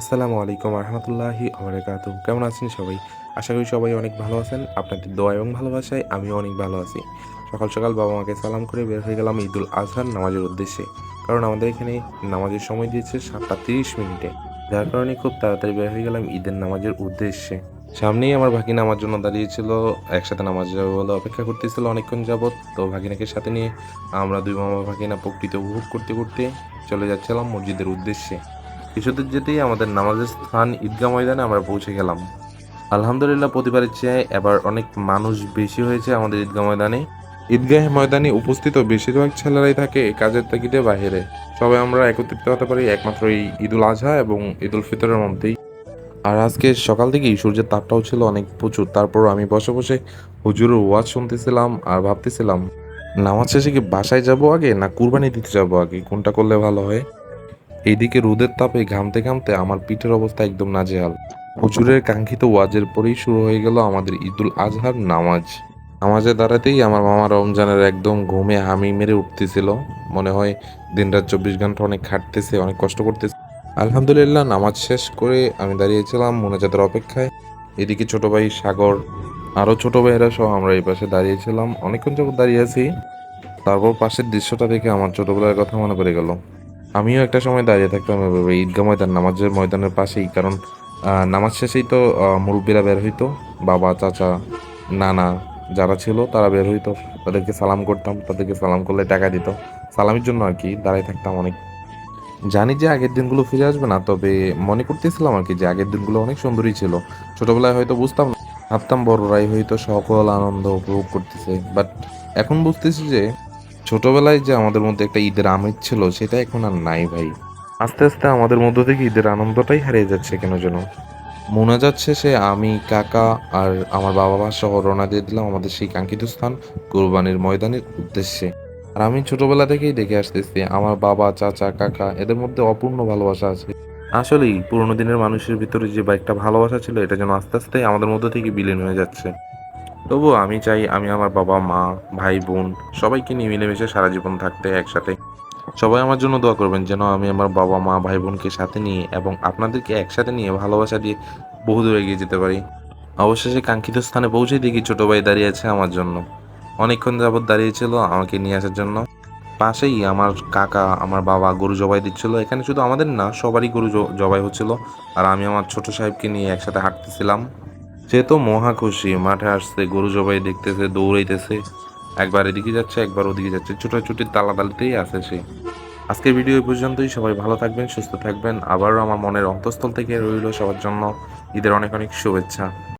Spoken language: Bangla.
আসসালামু আলাইকুম রহমতুল্লাহি আবরাকাত কেমন আছেন সবাই? আশা করি সবাই অনেক ভালো আছেন। আপনাদের দোয়া এবং ভালোবাসায় আমিও অনেক ভালো আছি। সকাল সকাল বাবা মাকে সালাম করে বের হয়ে গেলাম ঈদুল আজহার নামাজের উদ্দেশ্যে। কারণ আমাদের এখানে নামাজের সময় দিয়েছে সাতটা তিরিশ মিনিটে। যার কারণে খুব তাড়াতাড়ি বের হয়ে গেলাম ঈদের নামাজের উদ্দেশ্যে। সামনেই আমার ভাগিনা আমার জন্য দাঁড়িয়েছিল, একসাথে নামাজ যাবে বলে অপেক্ষা করতেছিল অনেকক্ষণ যাবৎ। তো ভাগিনাকে সাথে নিয়ে আমরা দুই মামা ভাগিনা প্রকৃতি উপভোগ করতে করতে চলে যাচ্ছিলাম মসজিদের উদ্দেশ্যে। কিছুদূর যেতেই আমাদের নামাজের স্থান ঈদগাহ ময়দানে আমরা পৌঁছে গেলাম। আলহামদুলিল্লাহ প্রতিবারের চেয়ে এবার অনেক মানুষ বেশি হয়েছে আমাদের ঈদগাহ ময়দানে। ঈদগাহ ময়দানে উপস্থিত বেশিরভাগ ছেলেরাই থাকে কাজের তাগিদে বাইরে। সবাই আমরা একত্রিত হতে পারি একমাত্র এই ঈদুল আজহা এবং ঈদুল ফিতরের মধ্যেই। আর আজকে সকাল থেকেই সূর্যের তাপটাও ছিল অনেক প্রচুর। তারপর আমি বসে বসে হুজুরের ওয়াজ শুনতেছিলাম আর ভাবতেছিলাম, নামাজ শেষে কি বাসায় যাব আগে না কুরবানি দিতে যাব আগে? কোনটা করলে ভালো হয়? এইদিকে রোদের তাপে ঘামতে ঘামতে আমার পিঠের অবস্থা একদম নাজেহাল। হুজুরের কাঙ্ক্ষিত ওয়াজের পরেই শুরু হয়ে গেল আমাদের ঈদুল আজহার নামাজ। নামাজে দাঁড়াতেই আমার মামা রমজানের একদম ঘুমে হামি মেরে উঠতেছিল। মনে হয় দিনরাত চব্বিশ ঘণ্টা অনেক খাটতেছে, অনেক কষ্ট করতেছে। আলহামদুলিল্লাহ নামাজ শেষ করে আমি দাঁড়িয়েছিলাম মোনাজাতের অপেক্ষায়। এদিকে ছোট ভাই সাগর আরও ছোট ভাইয়েরা সহ আমরা এই পাশে দাঁড়িয়েছিলাম। অনেকক্ষণ যখন দাঁড়িয়ে আছি। তারপর পাশের দৃশ্যটা দেখে আমার ছোটবেলার কথা মনে পড়ে গেল। আমিও একটা সময় দাঁড়িয়ে থাকতাম এভাবে ঈদগাহ ময়দান, নামাজের ময়দানের পাশেই। কারণ নামাজ শেষেই তো মুরব্বীরা বের হইতো, বাবা, চাচা, নানা যারা ছিল তারা বের হইতো, তাদেরকে সালাম করতাম, তাদেরকে সালাম করলে টাকা দিত। সালামের জন্য আর কি দাঁড়িয়ে থাকতাম অনেক। জানি যে আগের দিনগুলো ফিরে আসবে না, তবে মনে করতেছিলাম আর কি যে আগের দিনগুলো অনেক সুন্দরই ছিল। ছোটবেলায় হয়তো বুঝতাম না, ভাবতাম বড়রাই হয়তো সকল আনন্দ উপভোগ করতেছে বাট এখন বুঝতেছি যে ছোটবেলায় যে আমাদের মধ্যে একটা ঈদের আমেজ ছিল, সেটা এখন আর নাই ভাই। আস্তে আস্তে আমাদের মধ্য থেকে ঈদের আনন্দটাই হারিয়ে যাচ্ছে কেন যেন। মোনাজাত শেষে আমি, কাকা আর আমার বাবা মা সহ রওনা দিয়ে দিলাম আমাদের সেই কাঙ্ক্ষিত স্থান, কোরবানির ময়দানের উদ্দেশ্যে। আর আমি ছোটবেলা থেকেই দেখে আসতেছি, আমার বাবা, চাচা, কাকা এদের মধ্যে অপূর্ণ ভালোবাসা আছে। আসলেই পুরোনো দিনের মানুষের ভিতরে যে বা একটা ভালোবাসা ছিল, এটা যেন আস্তে আস্তে আমাদের মধ্য থেকে বিলীন হয়ে যাচ্ছে। তবুও আমি চাই আমি আমার বাবা, মা, ভাই, বোন সবাইকে নিয়ে মিলেমিশে সারা জীবন থাকতে একসাথে। সবাই আমার জন্য দোয়া করবেন যেন আমি আমার বাবা, মা, ভাই, বোনকে সাথে নিয়ে এবং আপনাদেরকে একসাথে নিয়ে ভালোবাসা দিয়ে বহু দূর এগিয়ে যেতে পারি। অবশেষে কাঙ্ক্ষিত স্থানে পৌঁছে দেখি ছোট ভাই দাঁড়িয়ে আছে আমার জন্য। অনেকক্ষণ যাবৎ দাঁড়িয়েছিল আমাকে নিয়ে আসার জন্য। পাশেই আমার কাকা, আমার বাবা গরু জবাই দিচ্ছিল। এখানে শুধু আমাদের না, সবারই গরু জবাই হচ্ছিল। আর আমি আমার ছোট সাহেবকে নিয়ে একসাথে হাঁটতেছিলাম। সে তো মহা খুশি, মাঠে আসছে, গরু জবাই দেখতেছে, দৌড়াইতেছে। একবার এদিকে যাচ্ছে, একবার ওদিকে যাচ্ছে, ছোটাছুটির তালাতালিতেই আছে সে। আজকের ভিডিও পর্যন্তই, সবাই ভালো থাকবেন, সুস্থ থাকবেন। আবারও আমার মনের অন্তঃস্থল থেকে রইল সবার জন্য ঈদের অনেক অনেক শুভেচ্ছা।